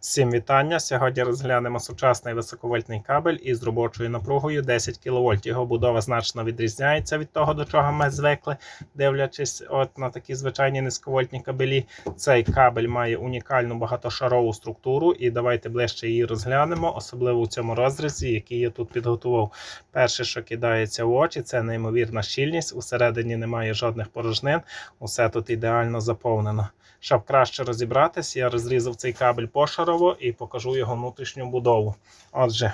Всім вітання! Сьогодні розглянемо сучасний високовольтний кабель із робочою напругою 10 кВт. Його будова значно відрізняється від того, до чого ми звикли, дивлячись от на такі звичайні низьковольтні кабелі. Цей кабель має унікальну багатошарову структуру, і давайте ближче її розглянемо, особливо у цьому розрізі, який я тут підготував. Перше, що кидається в очі, це неймовірна щільність. Усередині немає жодних порожнин, усе тут ідеально заповнено. Щоб краще розібратись, я розрізав цей кабель пошарово і покажу його внутрішню будову. Отже,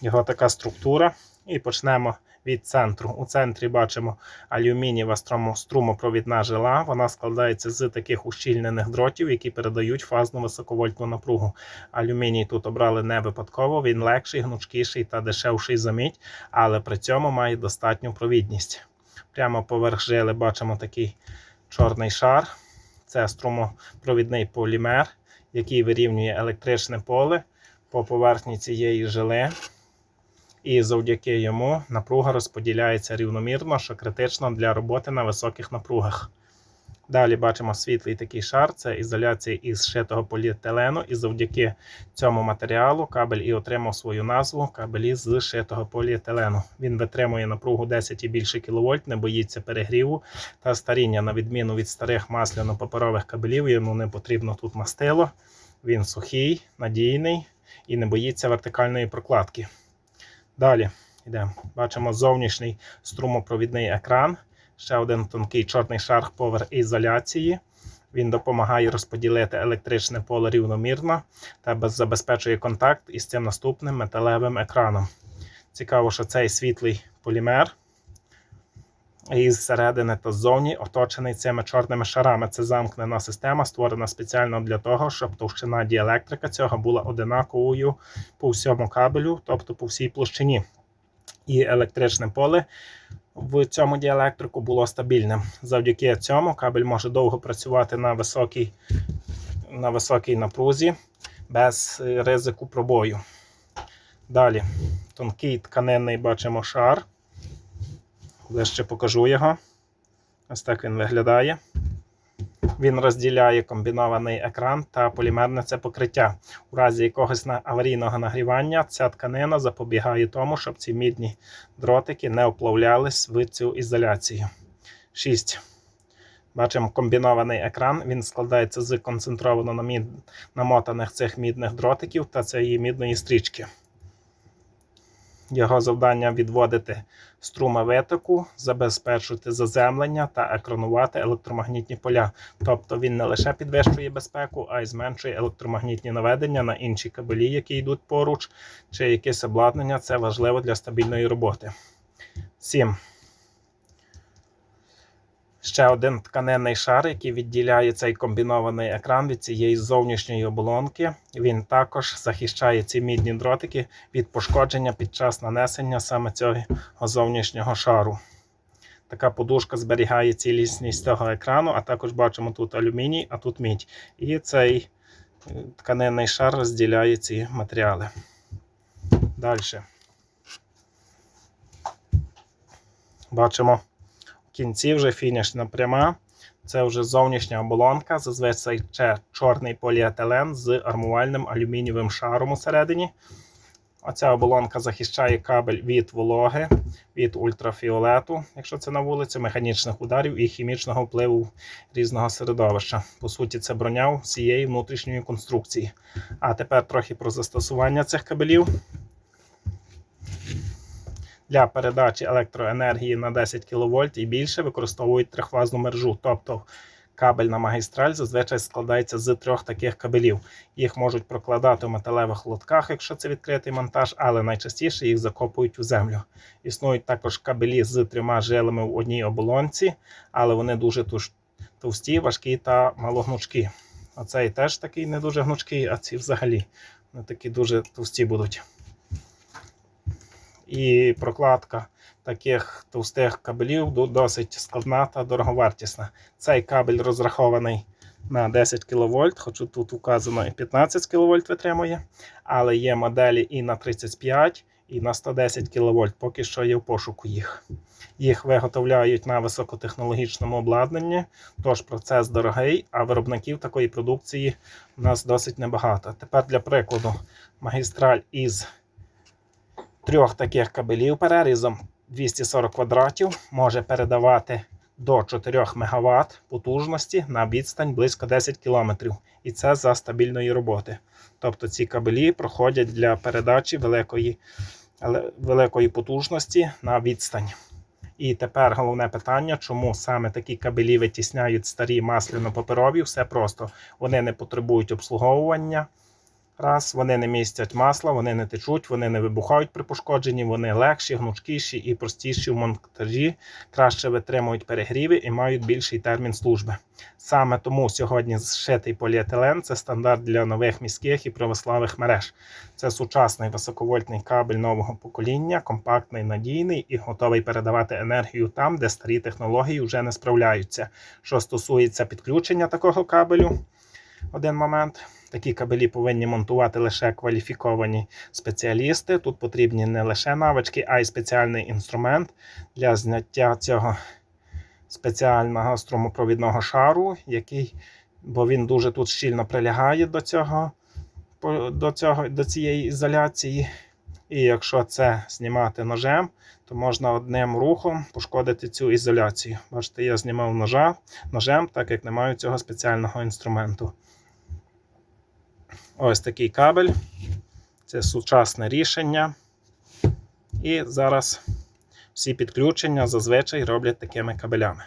його така структура. І почнемо від центру. У центрі бачимо алюмінієва струмопровідна жила. Вона складається з таких ущільнених дротів, які передають фазну високовольтну напругу. Алюміній тут обрали не випадково, він легший, гнучкіший та дешевший за мідь, але при цьому має достатню провідність. Прямо поверх жили бачимо такий чорний шар. Це струмопровідний полімер, який вирівнює електричне поле по поверхні цієї жили. І завдяки йому напруга розподіляється рівномірно, що критично для роботи на високих напругах. Далі бачимо світлий такий шар, це ізоляція із зшитого поліетилену, і завдяки цьому матеріалу кабель і отримав свою назву кабелі з зшитого поліетилену. Він витримує напругу 10 і більше кВт, не боїться перегріву та старіння. На відміну від старих масляно-паперових кабелів, йому не потрібно тут мастило. Він сухий, надійний і не боїться вертикальної прокладки. Далі йдемо. Бачимо зовнішній струмопровідний екран. Ще один тонкий чорний шар поверх ізоляції. Він допомагає розподілити електричне поле рівномірно та забезпечує контакт із цим наступним металевим екраном. Цікаво, що цей світлий полімер із середини та ззовні оточений цими чорними шарами. Це замкнена система, створена спеціально для того, щоб товщина діелектрика цього була одинаковою по всьому кабелю, тобто по всій площині. І електричне поле в цьому діелектрику було стабільним. Завдяки цьому кабель може довго працювати на високій, на високій напрузі без е, ризику пробою. Далі тонкий тканинний бачимо шар. Ближче покажу його. Ось так він виглядає. Він розділяє комбінований екран та полімерне це покриття. У разі якогось аварійного нагрівання ця тканина запобігає тому, щоб ці мідні дротики не оплавлялись в цю ізоляцію. 6. Бачимо комбінований екран. Він складається з концентровано намотаних цих мідних дротиків та цієї мідної стрічки. Його завдання відводити струми витоку, забезпечувати заземлення та екранувати електромагнітні поля. Тобто він не лише підвищує безпеку, а й зменшує електромагнітні наведення на інші кабелі, які йдуть поруч, чи якесь обладнання. Це важливо для стабільної роботи. 7. Ще один тканинний шар, який відділяє цей комбінований екран від цієї зовнішньої оболонки. Він також захищає ці мідні дротики від пошкодження під час нанесення саме цього зовнішнього шару. Така подушка зберігає цілісність цього екрану, а також бачимо тут алюміній, а тут мідь. І цей е, тканинний шар розділяє ці матеріали. Далі. Бачимо кінці вже фінішна пряма. Це вже зовнішня оболонка, зазвичай це чорний поліетилен з армувальним алюмінієвим шаром усередині. Оця оболонка захищає кабель від вологи, від ультрафіолету, якщо це на вулиці, механічних ударів і хімічного впливу різного середовища. По суті, це броня всієї внутрішньої конструкції. А тепер трохи про застосування цих кабелів. Для передачі електроенергії на 10 кВт і більше використовують трихфазну мережу. Тобто кабельна магістраль зазвичай складається з трьох таких кабелів. Їх можуть прокладати в металевих лотках, якщо це відкритий монтаж, але найчастіше їх закопують у землю. Існують також кабелі з трьома жилами в одній оболонці, але вони дуже товсті, важкі та малогнучкі. Оцей теж такий не дуже гнучкий, а ці взагалі вони такі дуже товсті будуть і прокладка таких товстих кабелів досить складна та дороговартісна. Цей кабель розрахований на 10 кВт, хоча тут указано і 15 кВт витримує, але є моделі і на 35, і на 110 кВт. Поки що є в пошуку їх. Їх виготовляють на високотехнологічному обладнанні, тож процес дорогий, а виробників такої продукції у нас досить небагато. Тепер для прикладу, магістраль із трьох таких кабелів перерізом 240 квадратів може передавати до 4 МВт потужності на відстань близько 10 км. І це за стабільної роботи. Тобто ці кабелі проходять для передачі великої, великої потужності на відстань. І тепер головне питання, чому саме такі кабелі витісняють старі масляно-паперові, все просто. Вони не потребують обслуговування. Раз, вони не містять масла, вони не течуть, вони не вибухають при пошкодженні, вони легші, гнучкіші і простіші в монтажі, краще витримують перегріви і мають більший термін служби. Саме тому сьогодні зшитий поліетилен це стандарт для нових міських і православних мереж. Це сучасний високовольтний кабель нового покоління, компактний, надійний і готовий передавати енергію там, де старі технології вже не справляються. Що стосується підключення такого кабелю, один момент. Такі кабелі повинні монтувати лише кваліфіковані спеціалісти. Тут потрібні не лише навички, а й спеціальний інструмент для зняття цього спеціального струмопровідного шару, який, бо він дуже тут щільно прилягає до цього, до, цього, до цієї ізоляції. І якщо це знімати ножем, то можна одним рухом пошкодити цю ізоляцію. Бачите, я знімав ножа, ножем, так як не маю цього спеціального інструменту. Ось такий кабель. Це сучасне рішення. І зараз всі підключення зазвичай роблять такими кабелями.